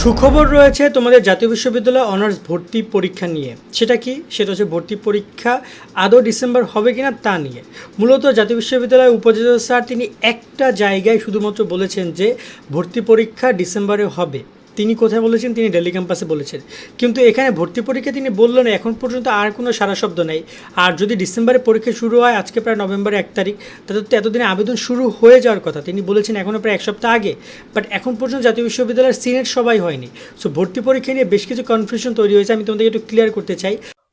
সুখবর রয়েছে তোমাদের জাতীয় বিশ্ববিদ্যালয় অনার্স ভর্তি পরীক্ষা নিয়ে। সেটা কি? সেটা হচ্ছে ভর্তি পরীক্ষা আদৌ ডিসেম্বর হবে কিনা তা নিয়ে। মূলত জাতীয় বিশ্ববিদ্যালয়ের উপাচার্য স্যার তিনি একটা জায়গায় শুধুমাত্র বলেছেন যে ভর্তি পরীক্ষা ডিসেম্বরে হবে। তিনি কোথায় বলেছেন? তিনি দিল্লি ক্যাম্পাসে বলেছেন। কিন্তু এখানে ভর্তি পরীক্ষা তিনি বললেন, এখন পর্যন্ত আর কোনো সারা শব্দ নেই। আর যদি ডিসেম্বরে পরীক্ষা শুরু হয়, আজকে প্রায় নভেম্বরের এক তারিখ তাদের তো এতদিনে আবেদন শুরু হয়ে যাওয়ার কথা। তিনি বলেছেন এখনও প্রায় এক সপ্তাহ আগে। বাট এখন পর্যন্ত জাতীয় বিশ্ববিদ্যালয়ের সিনেট সবাই হয়নি। সো ভর্তি পরীক্ষা নিয়ে বেশ কিছু কনফিউশন তৈরি হয়েছে। আমি তোমাদেরকে একটু ক্লিয়ার করতে চাই।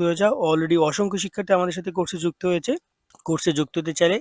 হয়ে যাও। অলরেডি অসংখ্য শিক্ষার্থী আমাদের সাথে কোর্সে যুক্ত হয়েছে। কোর্সে যুক্ত হতে চাইলে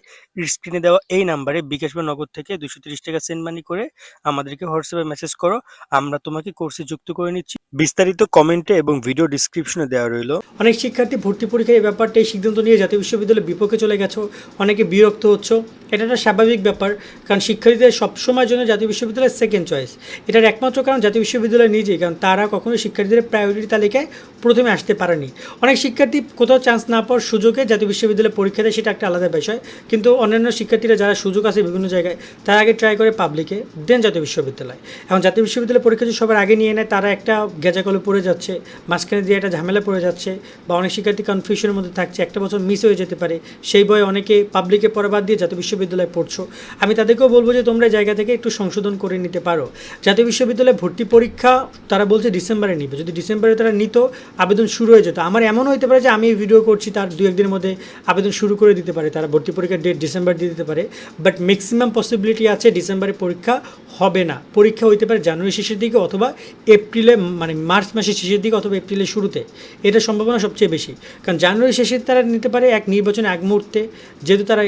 স্ক্রিনে দেওয়া এই নাম্বারে বিকাশ বা নগদ থেকে দুশো তিরিশ টাকা সেন্ড মানি করে আমাদেরকে হোয়াটসঅ্যাপে মেসেজ করো। আমরা তোমাকে কোর্সে যুক্ত করে নিচ্ছি। বিস্তারিত কমেন্টে এবং ভিডিও ডিসক্রিপশনে দেওয়া রইল। অনেক শিক্ষার্থী ভর্তি পরীক্ষার এই ব্যাপারটা এই সিদ্ধান্ত নিয়ে জাতীয় বিশ্ববিদ্যালয়ের বিপক্ষে চলে গেছো। অনেকে বিরক্ত হচ্ছ। এটা একটা স্বাভাবিক ব্যাপার, কারণ শিক্ষার্থীদের সবসময়ের জন্য জাতীয় বিশ্ববিদ্যালয়ের সেকেন্ড চয়েস এটার একমাত্র কারণ জাতীয় বিশ্ববিদ্যালয় নিজেই, কারণ তারা কখনো শিক্ষার্থীদের প্রায়োরিটি তালিকায় প্রথমে আসতে পারেনি। অনেক শিক্ষার্থী কোথাও চান্স না পাওয়ার সুযোগে জাতীয় বিশ্ববিদ্যালয়ে পরীক্ষা দেয় সেটা একটা আলাদা বিষয়। কিন্তু অন্যান্য শিক্ষার্থীরা যারা সুযোগ আছে বিভিন্ন জায়গায়, তারা আগে ট্রাই করে পাবলিকে দেন জাতীয় বিশ্ববিদ্যালয়। এখন জাতীয় বিশ্ববিদ্যালয় পরীক্ষা যদি সবার আগে নিয়ে নেয়, তারা একটা গেজাকলে পড়ে যাচ্ছে, মাঝখানে দিয়ে একটা ঝামেলা পড়ে যাচ্ছে, বা অনেক শিক্ষার্থী কনফিউশনের মধ্যে থাকছে, একটা বছর মিস হয়ে যেতে পারে, সেই বয়ে অনেকে পাবলিকে পড়া বাদ দিয়ে জাতীয় বিশ্ববিদ্যালয়ে পড়ছো। আমি তাদেরকেও বলব যে, তোমরা জায়গা থেকে একটু সংশোধন করে নিতে পারো। জাতীয় বিশ্ববিদ্যালয়ে ভর্তি পরীক্ষা, তারা বলছে ডিসেম্বরে নিবে। যদি ডিসেম্বরে তারা নিত, আবেদন শুরু হয়ে যেত। আমার এমনও হতে পারে যে, আমি ভিডিও করছি, তার দু একদিনের মধ্যে আবেদন শুরু করে দিতে পারে, তারা ভর্তি পরীক্ষার ডেট ডিসেম্বর দিয়ে দিতে পারে বাট ম্যাক্সিমাম পসিবিলিটি আছে ডিসেম্বরে পরীক্ষা হবে না। পরীক্ষা হইতে পারে জানুয়ারি শেষের দিকে অথবা এপ্রিলে মানে মার্চ মাসের শেষের দিকে অথবা এপ্রিলের শুরুতে। এটা সম্ভাবনা সবচেয়ে বেশি। কারণ জানুয়ারি শেষে তারা নিতে পারে এক নির্বাচনের এক মুহূর্তে, যেহেতু তারা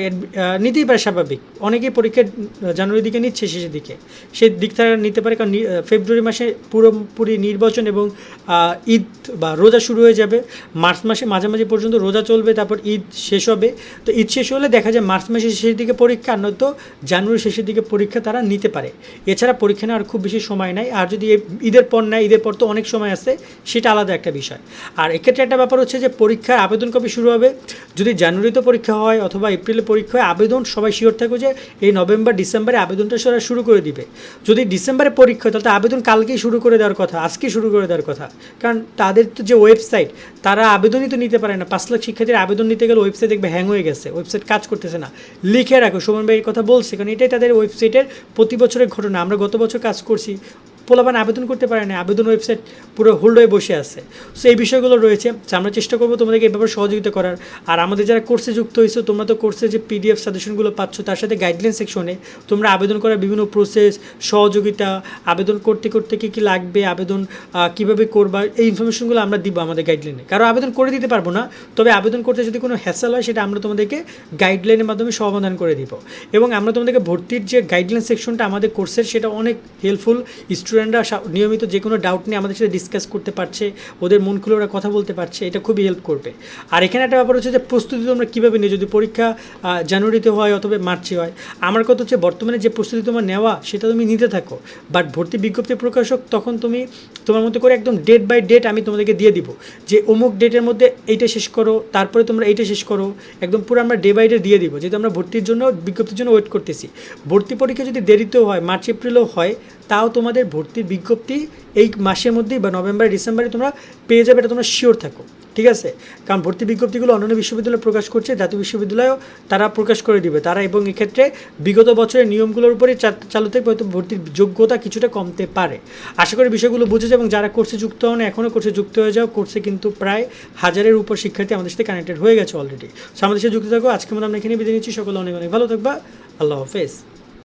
নিতেই পারে স্বাভাবিক। অনেকেই পরীক্ষা জানুয়ারির দিকে নিচ্ছে শেষের দিকে। সেই দিক তারা নিতে পারে কারণ ফেব্রুয়ারি মাসে পুরোপুরি নির্বাচন এবং ঈদ বা রোজা শুরু হয়ে যাবে। মার্চ মাসে মাঝামাঝি পর্যন্ত রোজা চলবে, তারপর ঈদ শেষ হবে। তো ঈদ শেষ হলে দেখা যায় মার্চ মাসের শেষের দিকে পরীক্ষা আর নয়তো জানুয়ারি শেষের দিকে পরীক্ষা তারা নিতে পারে। এছাড়া পরীক্ষা নেওয়ার খুব বেশি সময় নাই। আর যদি ঈদের পর নেয়, ঈদের পর তো অনেক সময় আছে, সেটা আলাদা একটা বিষয়। আর এক্ষেত্রে একটা ব্যাপার হচ্ছে যে পরীক্ষার আবেদন কবে শুরু হবে? যদি জানুয়ারিতে পরীক্ষা হয় অথবা এপ্রিলে পরীক্ষা হয়, আবেদন সবাই শিওর থাকবে যে এই নভেম্বর, ডিসেম্বরে আবেদনটা সবাই শুরু করে দিবে। যদি ডিসেম্বরে পরীক্ষা হয়, তাহলে আবেদন কালকেই শুরু করে দেওয়ার কথা, আজকেই শুরু করে দেওয়ার কথা। কারণ তাদের তো যে ওয়েবসাইট, তারা আবেদনই তো নিতে পারে না। পাঁচ লাখ শিক্ষার্থীর আবেদন নিতে গেলে ওয়েবসাইট দেখবে হ্যাং হয়ে গেছে। ওয়েবসাইট কাজ করতেছে না। লিখে রাখো, সুমন ভাই কথা বলছে, কারণ এটাই তাদের ওয়েবসাইটের প্রতি বছরের ঘটনা। আমরা গত বছর কাজ করছি পোলাপান আবেদন করতে পারে না, আবেদন ওয়েবসাইট পুরো হোল্ড হয়ে বসে আছে। সো এই বিষয়গুলো রয়েছে আমরা চেষ্টা করব তোমাদেরকে এই ব্যাপারে সহযোগিতা করার। আর আমাদের যারা কোর্সে যুক্ত হয়েছে, তোমরা তো কোর্সে যে পিডিএফ সাজেশনগুলো পাচ্ছ, তার সাথে গাইডলাইন সেকশনে তোমরা আবেদন করার বিভিন্ন প্রসেস সহযোগিতা, আবেদন করতে করতে কী কী লাগবে, আবেদন কীভাবে করবা, এই ইনফরমেশনগুলো আমরা দিব আমাদের গাইডলাইনে কারও আবেদন করে দিতে পারব না, তবে আবেদন করতে যদি কোনো হ্যাসেল হয়, সেটা আমরা তোমাদেরকে গাইডলাইনের মাধ্যমে সমাধান করে দিব। এবং আমরা তোমাদেরকে ভর্তির যে গাইডলাইন সেকশনটা আমাদের কোর্সের সেটা অনেক হেল্পফুল স্টুডেন্টরা নিয়মিত যে কোনো ডাউট নিয়ে আমাদের সাথে ডিসকাস করতে পারছে, ওদের মন খুলে ওরা কথা বলতে পারছে, এটা খুবই হেল্প করবে। আর এখানে একটা ব্যাপার হচ্ছে যে প্রস্তুতি তোমরা কীভাবে নিও? যদি পরীক্ষা জানুয়ারিতে হয় অথবা মার্চে হয়, আমার কথা হচ্ছে বর্তমানে যে প্রস্তুতি তোমার নেওয়া, সেটা তুমি নিতে থাকো। বাট ভর্তি বিজ্ঞপ্তি প্রকাশক তখন তুমি তোমার মতো করে একদম ডেট বাই ডেট আমি তোমাদেরকে দিয়ে দিব। যে অমুক ডেটের মধ্যে এইটা শেষ করো, তারপরে তোমরা এইটা শেষ করো, একদম পুরো আমরা ডে বাই ডে দিয়ে দিব। যেহেতু আমরা ভর্তির জন্য বিজ্ঞপ্তির জন্য ওয়েট করতেছি। ভর্তি পরীক্ষা যদি দেরিতেও হয়, মার্চ, এপ্রিলেও হয়, তাও তোমাদের ভর্তির বিজ্ঞপ্তি এই মাসের মধ্যেই বা নভেম্বর, ডিসেম্বরে তোমরা পেয়ে যাবে, এটা তোমরা শিওর থাকো, ঠিক আছে? কারণ ভর্তি বিজ্ঞপ্তিগুলো অন্যান্য বিশ্ববিদ্যালয় প্রকাশ করছে, জাতীয় বিশ্ববিদ্যালয়ও তারা প্রকাশ করে দিবে। তারা এবং এক্ষেত্রে বিগত বছরের নিয়মগুলোর উপরে চালু থাকবে হয়তো ভর্তির যোগ্যতা কিছুটা কমতে পারে। আশা করি বিষয়গুলো বুঝেছে এবং যারা কোর্সে যুক্ত হন এখনও কোর্সে যুক্ত হয়ে যাও। কোর্সে কিন্তু প্রায় হাজারের উপর শিক্ষার্থী আমাদের সাথে কানেক্টেড হয়ে গেছে অলরেডি সো আমাদের সাথে যুক্ত থাকো। আজকে মতো আমরা এখানে বিদায় নিচ্ছি। সকলে অনেক অনেক ভালো থাকবা। আল্লাহ হাফেজ।